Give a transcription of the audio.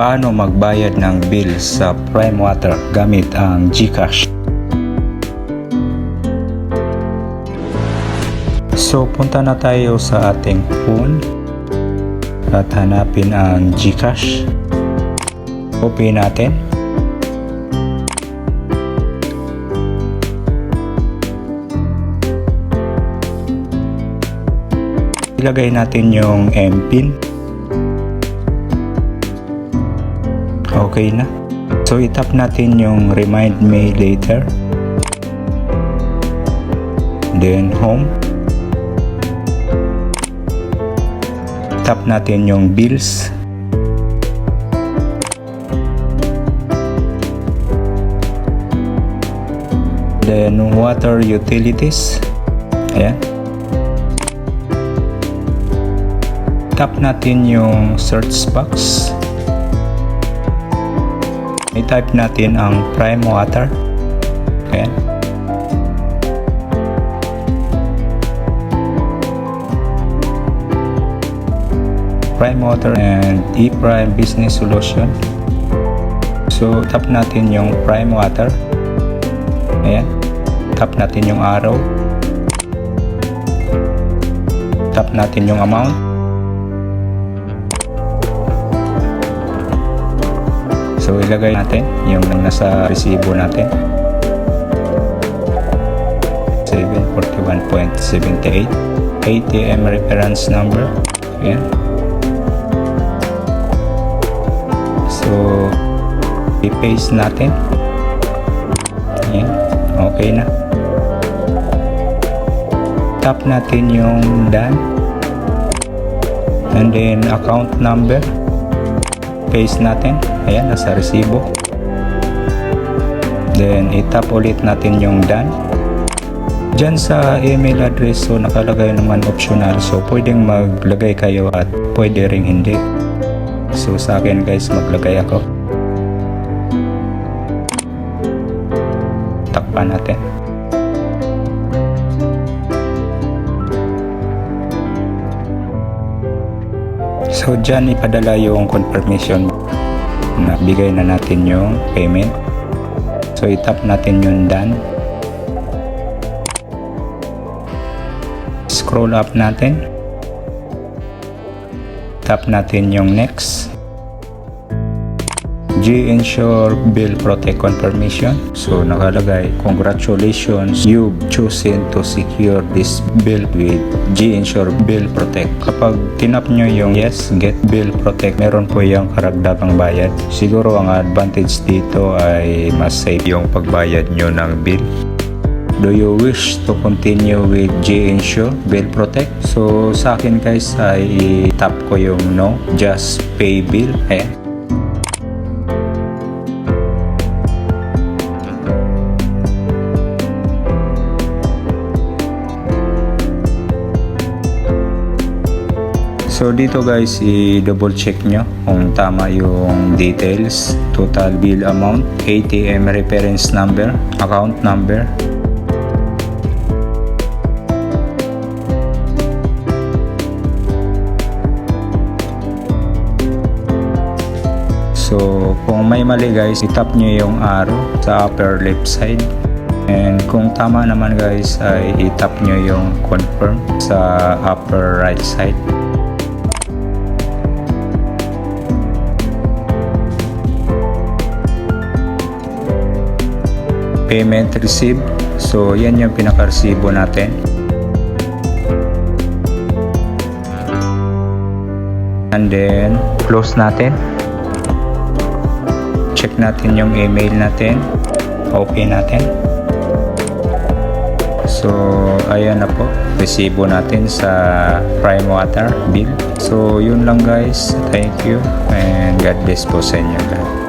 paano magbayad ng bill sa Prime Water gamit ang GCash. So punta na tayo sa ating phone at hanapin ang GCash. Open natin. Ilagay natin yung MPIN. Okay na. So itap natin yung remind me later. Then home. Tap natin yung bills. Then water utilities. Ayan. Tap natin yung search box. I-type natin ang prime water. Ayan. Prime Water and E-Prime Business Solution. So, tap natin yung Prime Water. Ayan. Tap natin yung arrow. Tap natin yung amount. So, ilagay natin yung nasa resibo natin. 741.78 ATM reference number. Ayan. So, i-paste natin. Ayan. Okay na. Tap natin yung done. And then, account number. Paste natin. Ayan, nasa resibo. Then, itap ulit natin yung done. Diyan sa email address, so nakalagay naman optional. So, pwedeng maglagay kayo at pwede ring hindi. So sa akin guys, maglagay ako. Takpan natin. So dyan ipadala yung confirmation na bigay na natin yung payment. So itap natin yung done. Scroll up natin tap natin yung next G-Insure Bill Protect Confirmation so nakalagay congratulations you've chosen to secure this bill with G-Insure Bill Protect kapag tinap nyo yung yes get bill protect meron po yung karagdagang bayad siguro ang advantage dito ay mas safe yung pagbayad nyo ng bill Do you wish to continue with G-Insure Bill Protect? So sa akin guys ay tap ko yung no, just pay bill. Ayan. So dito guys, i-double check nyo kung tama yung details, total bill amount, ATM reference number, account number, So, kung may mali guys, itap nyo yung arrow sa upper left side. And kung tama naman guys, ay itap nyo yung confirm sa upper right side. Payment received. So, yan yung pinaka-resibo natin. And then, close natin. Check natin yung email natin. Okay natin. So ayan na po. Resibo natin sa prime water bill. So yun lang guys. Thank you and God bless po sa inyo lahat